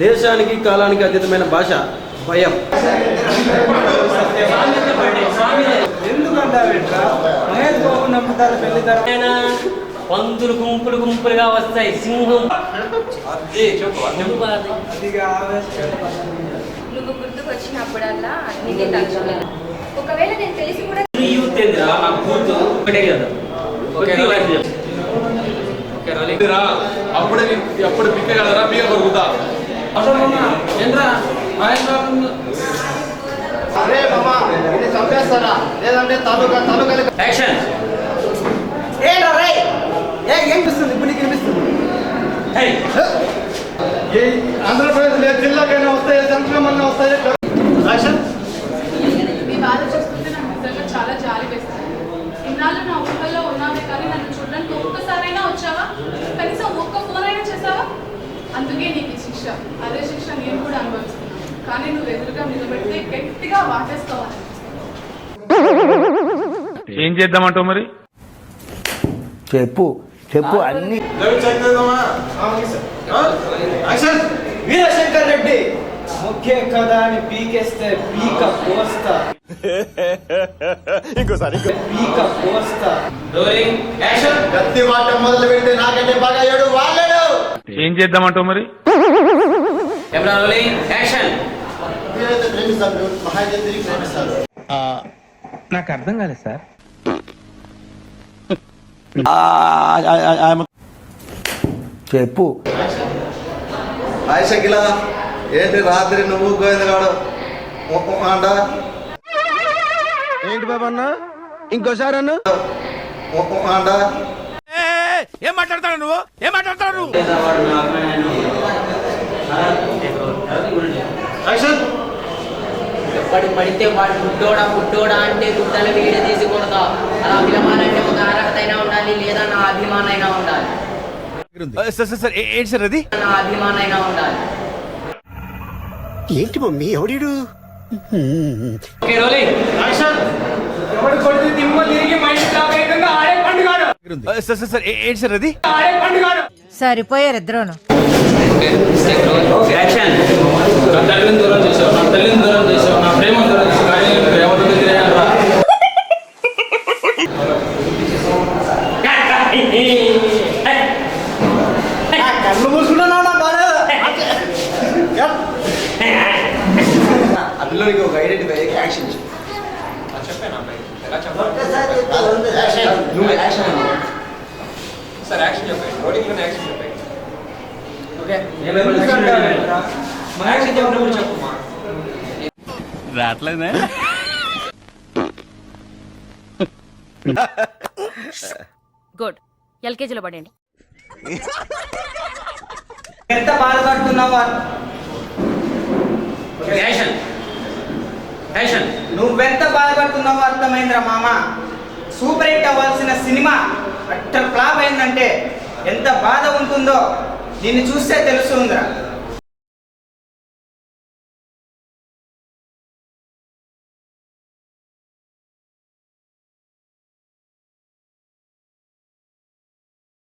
దేశానికి కాలానికి అతీతమైన భాష భయం. పందులు గుంపులు గుంపులుగా వస్తాయి సింహం. నువ్వు గుర్తుకొచ్చినప్పుడల్లా తలుచుకున్నాను. ఒకవేళ నేను తెలిసి కూడా అప్పుడే అప్పుడు పిక్క కదరా పిక్క కొరుకుతా అరే మామా ఇది చంపేస్తారా లేదంటే తాలూకా తాలూకా యాక్షన్ ఏంట్రా రే? ఏ ఏం పిస్తుంది ఇప్పుడు నీకు వినిపిస్తుంది. హే ఏ ఆంధ్రప్రదేశ్ జిల్లాకైనా వస్తాయి? అన్నా వస్తాయి? శిక్ష. అదే శిక్ష నేను కూడా అనుభవిస్తున్నాను. కానీ నువ్వు ఎదురుగా నిలబెడితే గట్టిగా వాటేసుకోవాలి. ఏం చేద్దామంటావు మరి? చెప్పు చెప్పు అన్ని. వీరశంకర్ రెడ్డి! ముఖ్య కథ అని పీకేస్తే పీక కోస్తా ఇంకోసారి పీక కోస్తా రోలింగ్ యాక్షన్! గట్టి మాట మొదలు పెడితే నాకంటే బాగా ఏడు వాళ్ళడు ఏం చేద్దామంటావు మరి? కెమెరా రోలింగ్ యాక్షన్ మీరైతే ప్రేమిస్తారు మహాజంత్రికి ప్రేమిస్తారు చెప్పు. షకిల ఏంటి రాత్రి నువ్వు గోవిందగాడు అంట ఏంటి బాబు అన్న? ఇంకోసారి అన్న? అంట వాడు నా అభిమానాన్ని యాక్షన్! ఎప్పటి పడితే వాడు గుడ్డోడా గుడ్డోడా అంటే గుడ్డల వీడ తీసి కొడతా. అలా అభిమానం అంటే ఒక అర్హత అయినా ఉండాలి లేదా నా అభిమానం అయినా ఉండాలి ఏంటి సార్ అది? నా అభిమానం అయినా ఉండాలి. ఏంటి మమ్మీ ఎవడీడు? Okay rolling action! ఎవడు కొట్టి దిమ్మ తిరిగి మైండ్ ఆడే పండుగాడు సార్ సార్ ఏంటి సార్ అది? ఆడే పండుగాడు సరిపోయారు ఇద్దరును. యాక్షన్ నా తల్లిని దూరం చేసావు నా తల్లిని దూరం చేసావు నా ప్రేమ దూరం చేసావు కానీ నేను ప్రేమతో తిరిగానురా. కళ్ళు మూసుకున్నాను బాగా ఆ పిల్లడికి ఒక ఐడెంటిఫై యాక్షన్ నువ్వు యాక్షన్ సార్ యాక్షన్ చెప్పండి రోలింగ్లోనే యాక్షన్ చెప్పండి యాక్షన్ చెప్పినప్పుడు చెప్పమ్మా రావట్లేదే? గుడ్. ఎల్కేజీలో పడండి ఎంత బాధపడుతున్నావా నువ్వెంత బాధపడుతున్నావో అర్థమైందిరా మామ. సూపర్ హిట్ అవ్వాల్సిన సినిమా అట్ట ఫ్లాప్ అయిందంటే ఎంత బాధ ఉంటుందో దీన్ని చూస్తే తెలుస్తుందిరా